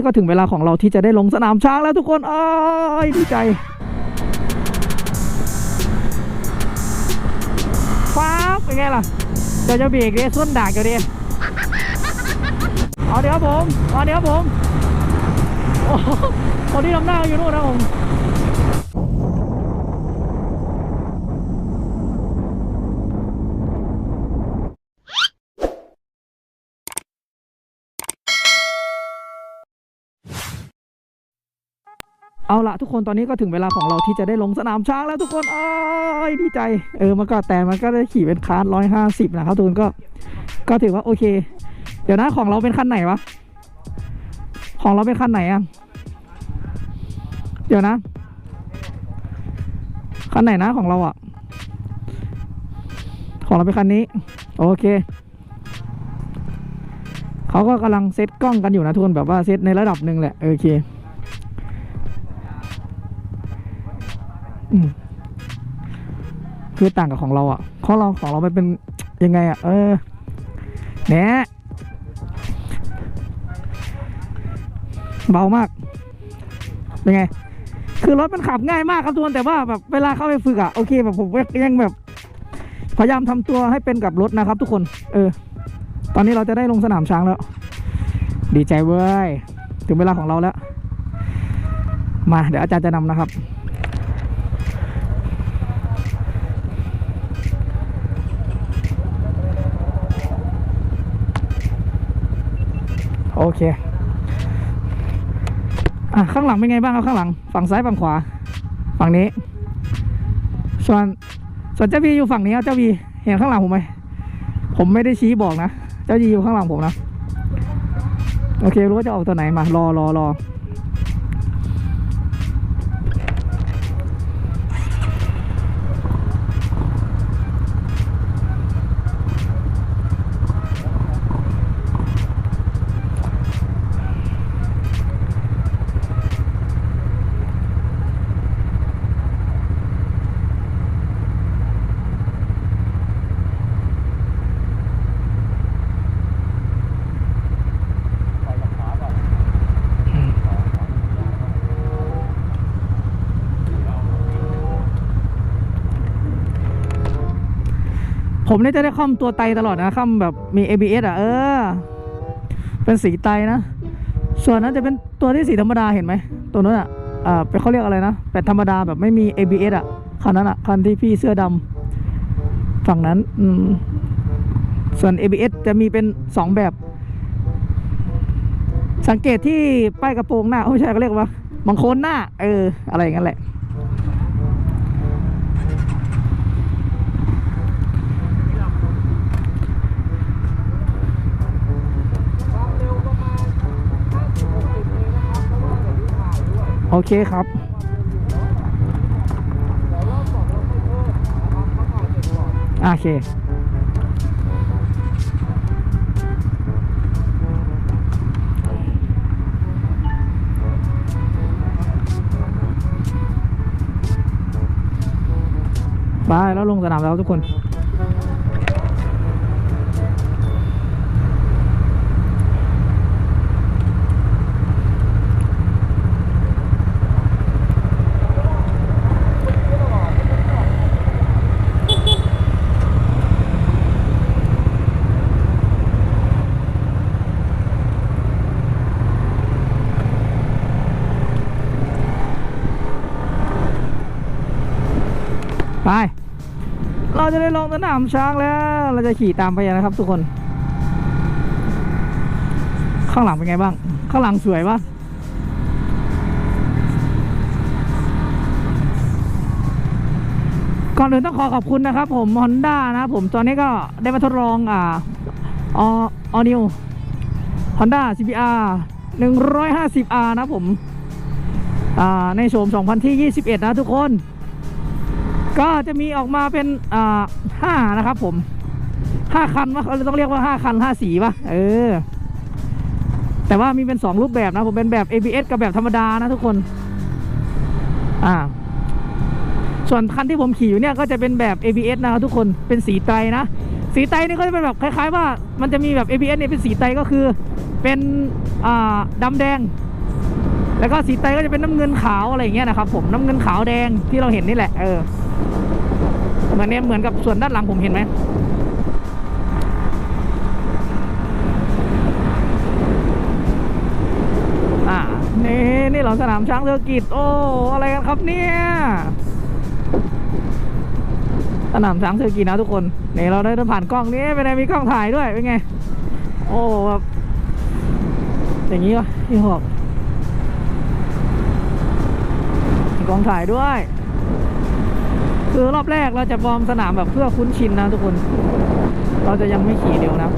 นี้ก็ถึงเวลาของเราที่จะได้ลงสนามช้างแล้วทุกคนอ้ายดีใจฟ้าเป็นไงล่ะเดี๋ยวจะเบรกเดส้นด่างเดี๋ยวดิเอาเดี๋ยวผมเอาเดี๋ยวผมโอ้โหคนที่ทำหน้าอยู่นู่นนะผม เอาละทุกคนตอนนี้ก็ถึงเวลาของเราที่จะได้ลงสนามช้างแล้วทุกคนอ้ายดีใจเออมันก็แต่มันก็ได้ขี่เป็นคาร์ดร้อยห้าสิบนะครับทุกคนก็ก็ถือว่าโอเค เดี๋ยวนะของเราเป็นคันไหนวะของเราเป็นคันไหนอะเดี๋ยวนะคันไหนนะของเราอะ ของเราเป็นคันนี้ โอเคเขาก็กำลังเซตกล้องกันอยู่นะทุกคนแบบว่าเซตในระดับหนึ่งแหละโอเค คือต่างกับของเราอะของเราของเรามันเป็นยังไงอะ เออแหนเบามาก เป็นไง คือรถมันขับง่ายมากครับทุกคนแต่ว่าแบบเวลาเข้าไปฝึกอะโอเคแบบผมก็ยังแบบ พยายามทำตัวให้เป็นกับรถนะครับ ทุกคน เออ ตอนนี้เราจะได้ลงสนามช้างแล้ว ดีใจเว้ย ถึงเวลาของเราแล้ว มาเดี๋ยวอาจารย์จะนำนะครับ โอเคอะข้างหลังเป็นไงบ้างครับข้างหลัง ฝั่งซ้ายฝั่งขวา ฝั่งนี้ ส่วนส่วนเจ้าวีอยู่ฝั่งนี้ครับเจ้าวีเห็นข้างหลังผมไหมผมไม่ได้ชี้บอกนะ เจ้าวีอยู่ข้างหลังผมนะ โอเครู้ว่าจะออกตัวไหนมารอรอรอ ผมเนี่ยจะได้ค่อมตัวไตตลอดนะค่อมแบบมี ABS อะเออ เป็นสีไตนะ ส่วนนั้นจะเป็นตัวที่สีธรรมดาเห็นไหม ตัวนั้นอะอ่าเป็นเขาเรียกอะไรนะเป็นธรรมดาแบบไม่มี ABS อะคันนั้นอะคันที่พี่เสื้อดำฝั่งนั้นอืมส่วน ABS จะมีเป็นสองแบบ สังเกตที่ป้ายกระโปรงหน้าโอ้ไม่ใช่เขาเรียกว่าบังคนหน้า เออ อะไรอย่างนั้นแหละ โอเคครับ โอเคไปแล้วลงสนามแล้วทุกคน จะได้ลงสนามช้างแล้ว เราจะขี่ตามไปนะครับ ทุกคน ข้างหลังเป็นไงบ้าง ข้างหลังสวยปะก่อนอื่นต้องขอขอบคุณนะครับ ผม Honda นะผมตอนนี้ก็ได้มาทดลองอ่าออนิว Honda CBR 150R นะครับผม อ่า ในโฉม 2021 นะทุกคน ก็จะมีออกมาเป็นอ่าห้านะครับผมห้าคันวะเขาต้องเรียกว่าห้าคันห้าสีปะเออ แต่ว่ามีเป็นสองรูปแบบนะผมเป็นแบบ ABS กับแบบธรรมดานะทุกคน อ่า ส่วนคันที่ผมขี่อยู่เนี่ยก็จะเป็นแบบ ABS นะครับทุกคนเป็นสีไตรนะสีไตนี่ก็จะเป็นแบบคล้าย ๆ ว่ามันจะมีแบบ ABS เนี่ยเป็นสีไตก็คือเป็นอ่าดำแดง แล้วก็สีไตก็จะเป็นน้ำเงินขาวอะไรอย่างเงี้ยนะครับผมน้ำเงินขาวแดงที่เราเห็นนี่แหละเออ เหมือนเนี้ยเหมือนกับส่วนด้านหลังผมเห็นไหมอ่านี่นี่เหราสนามช้างเซอร์กิตโอ้อะไรกันครับเนี่ยสนามช้างเซอร์กิตนะทุกคนนี่เราได้เดินผ่านกล้องนี้เป็นไงมีกล้องถ่ายด้วยเป็นไง โอ้แบบอย่างนี้วะพี่หอกมีกล้องถ่ายด้วย คือรอบแรกเราจะวอร์มสนามแบบเพื่อคุ้นชินนะทุกคน เราจะยังไม่ขี่เร็วนะ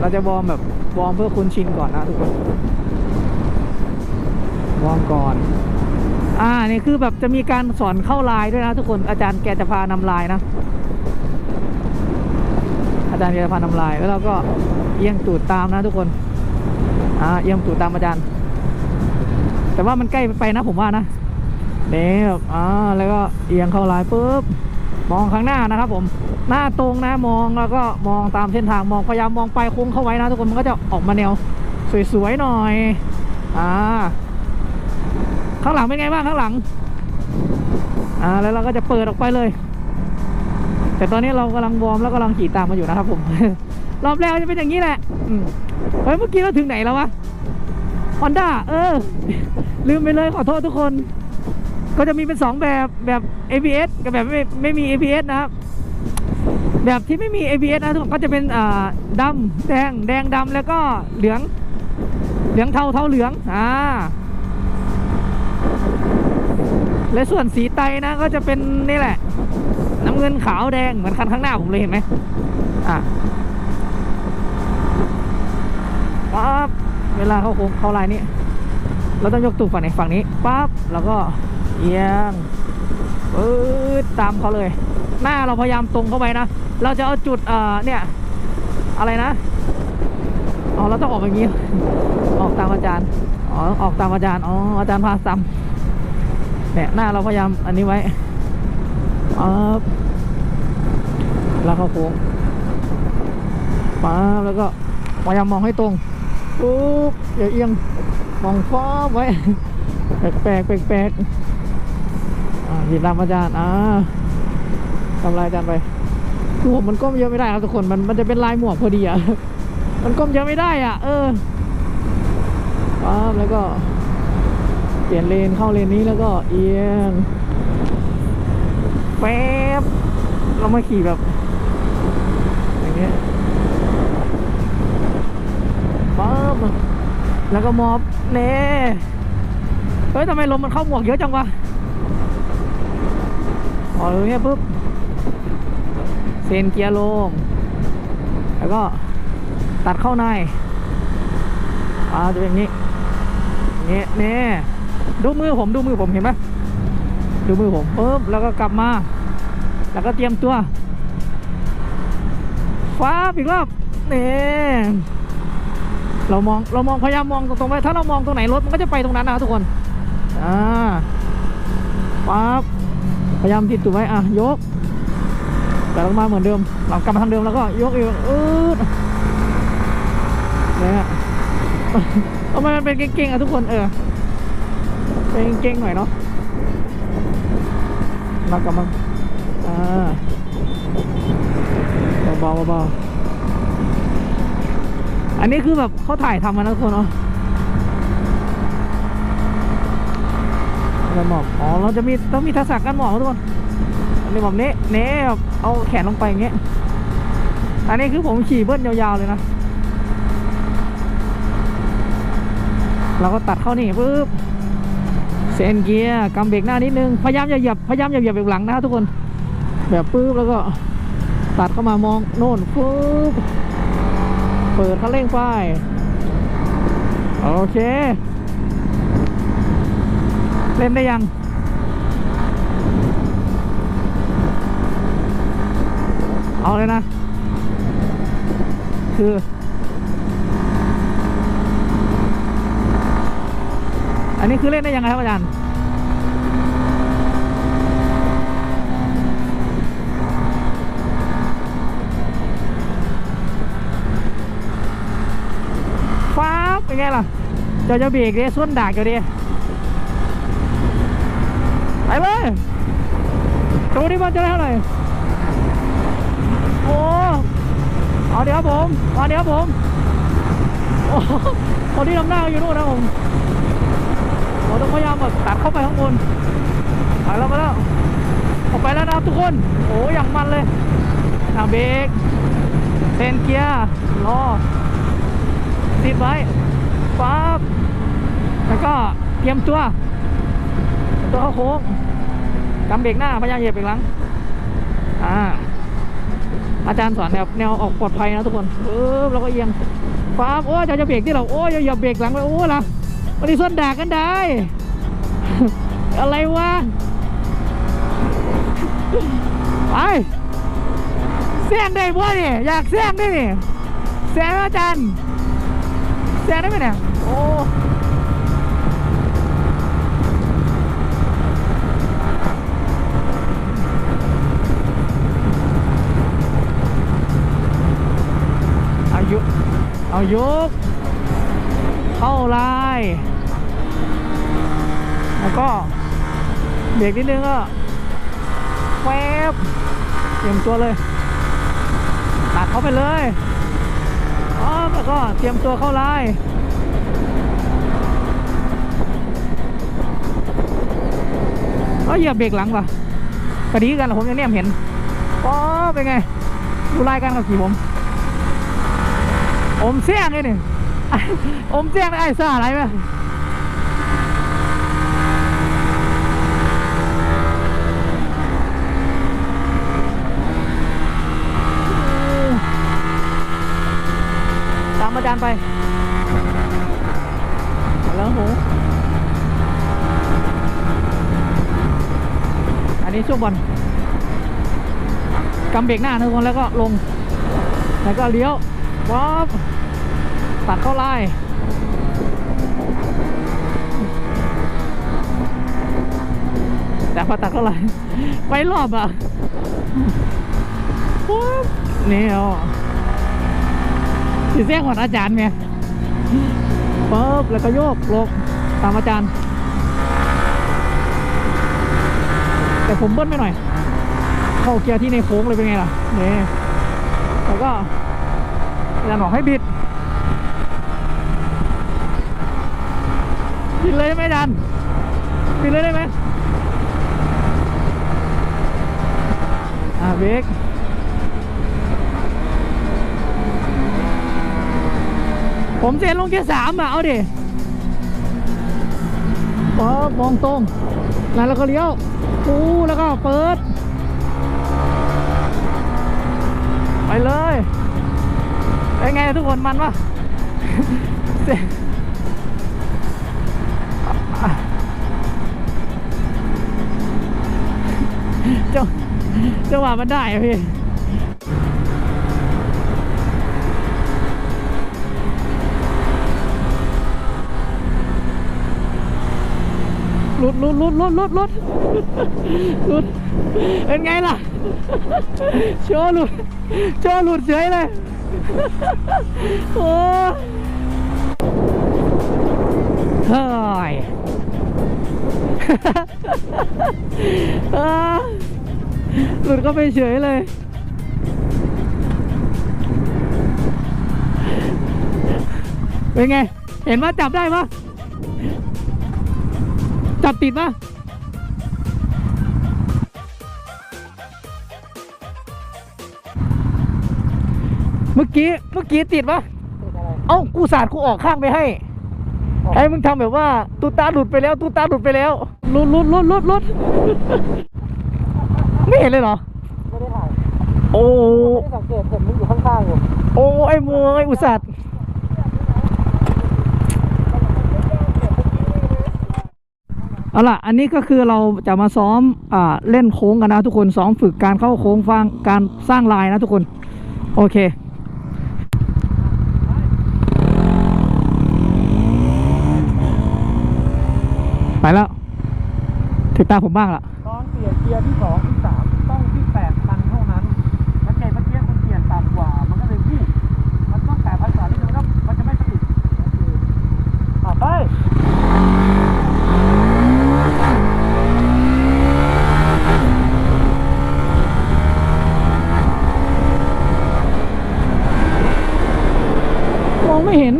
เราจะวอร์มแบบวอร์มเพื่อคุ้นชินก่อนนะทุกคน วอร์มก่อน อ่านี่คือแบบจะมีการสอนเข้าลายด้วยนะทุกคน อาจารย์แกจะพานำลายนะ อาจารย์แกจะพานำลาย แล้วเราก็เอียงตูดตามนะทุกคน อ่าเอียงตูดตามอาจารย์ แต่ว่ามันใกล้ไปนะผมว่านะ เนี่แบอ่าแล้วก็เอียงเข้าลายปุ๊บมองข้างหน้านะครับ ผมหน้าตรงนะมองแล้วก็มองตามเส้นทางมองพยายามมองไปค้งเข้าไว้นะทุกคนมันก็จะออกมาแนวสวยๆหน่อยอ่าข้างหลังเป็นไงบ้างข้างหลังอ่าแล้วเราก็จะเปิดออกไปเลย แต่ตอนนี้เรากำลังวอร์มแล้วกำลังขี่ตามมาอยู่นะครับ ผม รอบแรกจะเป็นอย่างนี้แหละอืมเฮ้ยเมื่อกี้เราถึงไหนแล้ววะฮอนด้าเออ ลืมไปเลยขอโทษทุกคน ก็จะมีเป็นสองแบบแบบ ABS กับแบบไม่ไม่มี ABS นะครับแบบที่ไม่มี ABS นะทุกคนก็จะเป็นอ่าดำแดงแดงดำแล้วก็เหลือง เหลืองเทาเทาเหลืองอ่าและส่วนสีไตนะก็จะเป็นนี่แหละ น้ำเงินขาวแดงเหมือนคันข้างหน้าผมเลยเห็นไหมอะปั๊บเวลาเข้าโค้งเข้าลายนี้ เราต้องยกตูดฝั่งไหนฝั่งนี้ปั๊บแล้วก็ เอียงปื๊ดตามเขาเลย หน้าเราพยายามตรงเข้าไปนะ เราจะเอาจุดเอ่อเนี่ย อะไรนะ อ๋อ เราต้องออกอย่างนี้ ออกตามอาจารย์ อ๋อ ออกตามอาจารย์ อ๋อ อาจารย์พาซ้ำเนี่ยหน้าเราพยายามอันนี้ไว้ปั๊บแล้วเข้าโค้งปั๊บแล้วก็พยายามมองให้ตรงปุ๊บอย่าเอียงมองฟ้าไว้ แปลกแปลกแปลกปลกอ่า หยิบตามอาจารย์อ่าทำลายอาจารย์ไปคือผมมันก้มเยอะไม่ได้ครับทุกคนมันมันจะเป็นลายหมวกพอดีอะมันก้มเยอะไม่ได้อะ เออปั๊บแล้วก็เปลี่ยนเลนเข้าเลนนี้แล้วก็เอียงแป๊บเรามาขี่แบบอย่างเงี้ยปั๊บแล้วก็มอบเน่เฮ้ยทำไมลมมันเข้าหมวกเยอะจังวะ ออตรงเนี้ยปุ๊บเซนเกียร์ลง แล้วก็ตัดเข้าในอ่าจะเป็นอย่างนี้นี่นี่ดูมือผมดูมือผมเห็นไหมดูมือผมปุ๊บแล้วก็กลับมา แล้วก็เตรียมตัวฟ้าอีกรอบนี่เรามองเรามองพยายามมองตรงๆไปถ้าเรามองตรงไหนรถมันก็จะไปตรงนั้นนะครับทุกคนอ่าปั๊บ พยายามติดตัวไว้อะยก แต่ลงมาเหมือนเดิม เรากลับมาทางเดิมแล้วก็ยกอีกอืดนี่ทำไมมันเป็นเก่งๆอะทุกคนเออเป็นเก่งๆหน่อยเนาะมากลับมาอ่าเบาๆเบาๆอันนี้คือแบบเขาถ่ายทำมานะทุกคนเนาะ การหมอบอ๋อเราจะมีต้องมีทักษะการหมอบทุกคนอันนี้แบบนี้เน่แบเอาแขนลงไปอย่างเงี้ยอันนี้คือผมขี่เบิ้ลยาวๆเลยนะเราก็ตัดเข้านี่ปุ๊บเซนเกียร์กำเบรกหน้านิดนึงพยายามอย่าเหยียบพยายามอย่าเหยียบเบรกหลังนะทุกคน แบบปุ๊บแล้วก็ตัดเข้ามามองโน่นปุ๊บเปิดคันเร่งไฟโอเค เล่นได้ยังเอาเลยนะ คืออันนี้คือเล่นได้ยังไงครับอาจารย์ฟ้าเป็นไงล่ะ เจ้าจะเบรกดิส้นดากอยู่ดิ โชว์ดิมันจะได้เท่าไหร่โอ้เอาเดี๋ยวผมเอาเดี๋ยวผมโอ้คนที่นำหน้าอยู่นู่นนะผมเราต้องพยายามแบบตัดเข้าไปข้างบนไปแล้วไปแล้วออกไปแล้วนะทุกคน โอ้อย่างมันเลยอะเบรกเซนเกียร์รอติดไว้ปั๊บแล้วก็เตรียมตัวตัวเข้าโค้ง กำเบรกหน้าพยายามเหยียบเบรกหลังอ่าอาจารย์สอนแนวแนวออกปลอดภัยนะทุกคนปึ๊บแล้วก็เอียงปั๊บโอ้ยจะจะเบรกที่เราโอ้ยอย่าเบรกหลังไปโอ้ยล่ะวันนี้ส้นด่ากันได้ อะไรวะไปแซงได้บ่เนี่ยอยากแซงได้เนี่ยแซงอาจารย์แซงได้ไหมเนี่ยโอ้ เอายก เข้าลาย แล้วก็เบรกนิดนึงก็แวบเตรียมตัวเลย ตัดเข้าไปเลยอ๋อแล้วก็เตรียมตัวเข้าไลน์ก็เหยียบเบรกหลังป่ะกระดีกันเหรอผมยังเนี่ยเห็นอ๋อเป็นไง ดูไล่กันกับขี่ผม อมเสียงเลยนี่อมเสียงไอ้ซ่าอะไรไหมตามอาจารย์ไปแล้วหูอันนี้ช่วงบอลกำเบรกหน้าทุกคนแล้วก็ลง แล้วก็เลี้ยว ป๊อบตัดเข้าไล่แต่พอตัดเข้าไล่ไปรอบอะป๊บนี่อ๋อสีเสียงของอาจารย์ไงป๊บแล้วก็โยกลงตามอาจารย์ แต่ผมเบิ้ลไม่หน่อย เข้าเกียร์ที่ในโค้งเลยเป็นไงล่ะนี่แล้วก็ อาจารย์บอกให้บิดบิดเลยได้ไหมอาจารย์บิดเลยได้ไหมอ่าเบรกผมเซ็นลงเกียร์สามอะ เอาดิป๊บมองตรง แล้วเราก็เลี้ยวปูแล้วก็เปิด เป็นไงทุกคนมันปะจังจังหวะมันได้พี่หลุดหลุดหลุดหลุดหลุดหลุดหลุดเป็นไงล่ะ โชว์หลุด โชว์หลุดเฉยเลย โอ้ยเฮ้ยหลุดก็ไปเฉยเลย เป็นไง เห็นว่าจับได้ปะจับติดปะ มื่อกี้เมื่อกี้ติดปะเอ้ากูสาดกูออกข้างไปให้ไอ้มึงทำแบบว่าตูตาหลุดไปแล้วตูตาหลุดไปแล้วหลุดหลุดหลุดหลุดหลุดไม่เห็นเลยเหรอไม่ได้ถ่ายโอ้ไม่ได้สังเกตเห็นมันอยู่ข้างๆอยู่โอ้ไอ้มวยอุตส่าห์เอาล่ะ อันนี้ก็คือเราจะมาซ้อมอ่าเล่นโค้งกันนะทุกคนซ้อมฝึกการเข้าโค้งฟังการสร้างลายนะทุกคน โอเค ไปแล้ว ถึงตาผมบ้างล่ะตอนเปลี่ยนเกียร์ที่สองที่สามต้องที่แปดพันเท่านั้นแล้วไงเมื่อกี้มันเปลี่ยนต่ำกว่า มันก็เลยพี่มันต้องแปดพันกว่านี่มันก็มันจะไม่สนิดอะไปมองไม่เห็น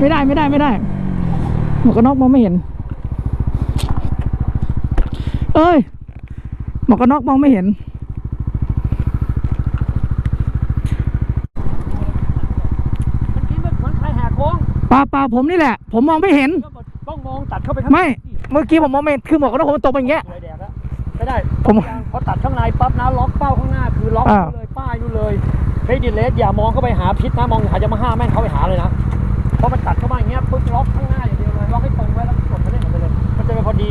ไม่ได้ไม่ได้ไม่ได้หมวกกันน็อกมองไม่เห็น เอ้ยหมวกกันน็อกมองไม่เห็นมันกินเหมือนใครแหกโค้งปลาปลาผมนี่แหละ ผมมองไม่เห็น ก็ต้องมองตัดเข้าไปข้างในไม่ เมื่อกี้ผมมองไม่เห็นคือหมวกกันน็อกผมตกไปอย่างเงี้ย เลยแดกแล้วไม่ได้ผมพอตัดข้างในปั๊บนะล็อกเป้าข้างหน้าคือล็อกอ่า เลยป้ายนู่นเลยเฮ้ยดิเลสอย่ามองเข้าไปหาพิษนะมองหายามาฮ่าแม่งเข้าไปหาเลยนะเพราะมันตัดเข้ามาอย่างเงี้ยปึ๊บล็อกข้างหน้าอย่างเดียวเลยล็อกให้ตรงไว้แล้วกดมาเล่นออกไปเลยมันจะเป็นพอดี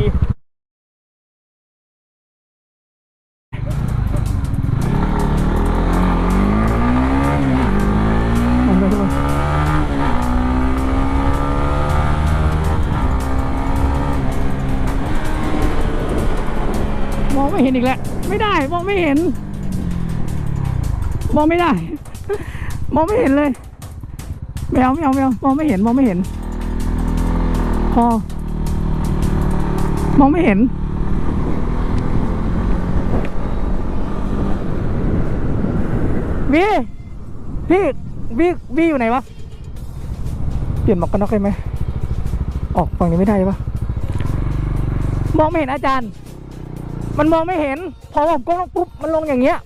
เห็นอีกแล้ว ไม่ได้มองไม่เห็น มองไม่ได้ มองไม่เห็นเลยไม่เอาไม่เอาไม่เอามองไม่เห็นมองไม่เห็น พอ มองไม่เห็น วีพี่วีวีอยู่ไหนวะ เปลี่ยนหมวกกันน็อกได้ไหม ออกฝั่งนี้ไม่ได้ปะมองไม่เห็นอาจารย์ มันมองไม่เห็น พอผมก้มลงปุ๊บมันลงอย่างเงี้ย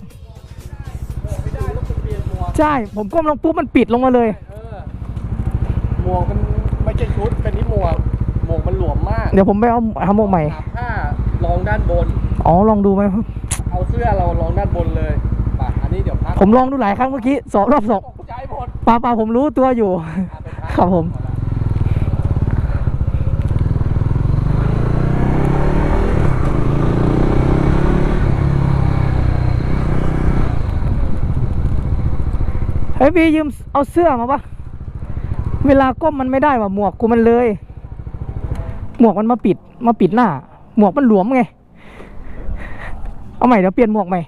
ไม่ได้แล้วเปลี่ยนหมวกใช่ ผมก้มลงปุ๊บมันปิดลงมาเลยเออหมวกมันไม่ใช่ชุดเป็นที่หมวกหมวกมันหลวมมาก เดี๋ยวผมไปเอาทำหมวกใหม่หาผ้าลองด้านบน อ๋อลองดูไหมครับ เอาเสื้อเราลองด้านบนเลยป่ะอันนี้เดี๋ยวพักผมลองดูหลายครั้งเมื่อกี้สองรอบสองตกใจหมดปลาปลาผมรู้ตัวอยู่อะไปพักครับผม เฮ้ยพี่ยืมเอาเสื้อมาปะเวลาก้มมันไม่ได้ว่ะหมวกกูมันเลย หมวกมันมาปิด มาปิดหน้า หมวกมันหลวมไง เอาใหม่เดี๋ยวเปลี่ยนหมวกใหม่